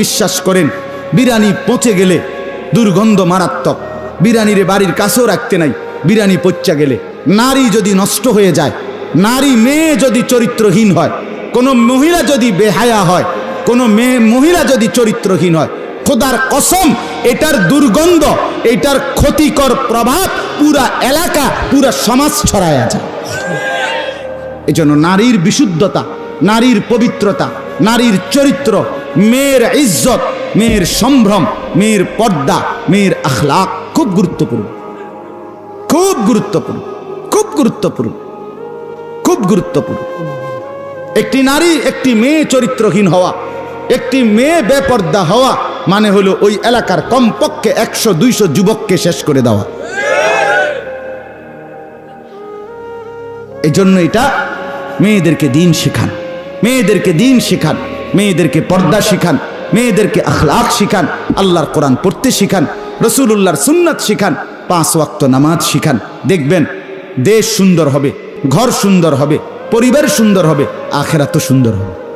বিশ্বাস করেন, বিরানি পচে গেলে দুর্গন্ধ মারাত্মক। বিরানিরে বাড়ির কাছেও রাখতে নাই, বিরানি পচ্চা গেলে। নারী যদি নষ্ট হয়ে যায়, নারী মেয়ে যদি চরিত্রহীন হয়, কোনো মহিলা যদি বেহায়া হয়, কোনো মেয়ে মহিলা যদি চরিত্রহীন হয়, খোদার কসম, এটার দুর্গন্ধ, এটার ক্ষতিকর প্রভাব পুরা এলাকা, পুরা সমাজ ছড়ায় যায় এই জন্য নারীর বিশুদ্ধতা, নারীর পবিত্রতা, নারীর চরিত্র মেয়ের ইজ্জত মেয়ের সম্ভ্রম মেয়ের পর্দা মেয়ের আখলাক খুব গুরুত্বপূর্ণ। খুব গুরুত্বপূর্ণ খুব গুরুত্বপূর্ণ খুব গুরুত্বপূর্ণ। একটি নারী একটি মেয়ে চরিত্রহীন হওয়া, একটি মেয়ে বেপর্দা হওয়া মানে হলো ওই এলাকার কমপক্ষে একশো, দুইশো যুবককে শেষ করে দেওয়া। এই জন্য এটা মেয়েদেরকে দিন শেখান, মেয়েদেরকে দিন শেখান। মেয়েদেরকে পর্দা শিখান, মেয়েদেরকে আখলাক শিখান, আল্লাহর কোরআন পড়তে শিখান, রসুলুল্লাহর সুন্নাত শিখান, পাঁচ ওয়াক্ত নামাজ শিখান। দেখবেন, দেশ সুন্দর হবে, ঘর সুন্দর হবে, পরিবার সুন্দর হবে আখেরা তো সুন্দর হবে।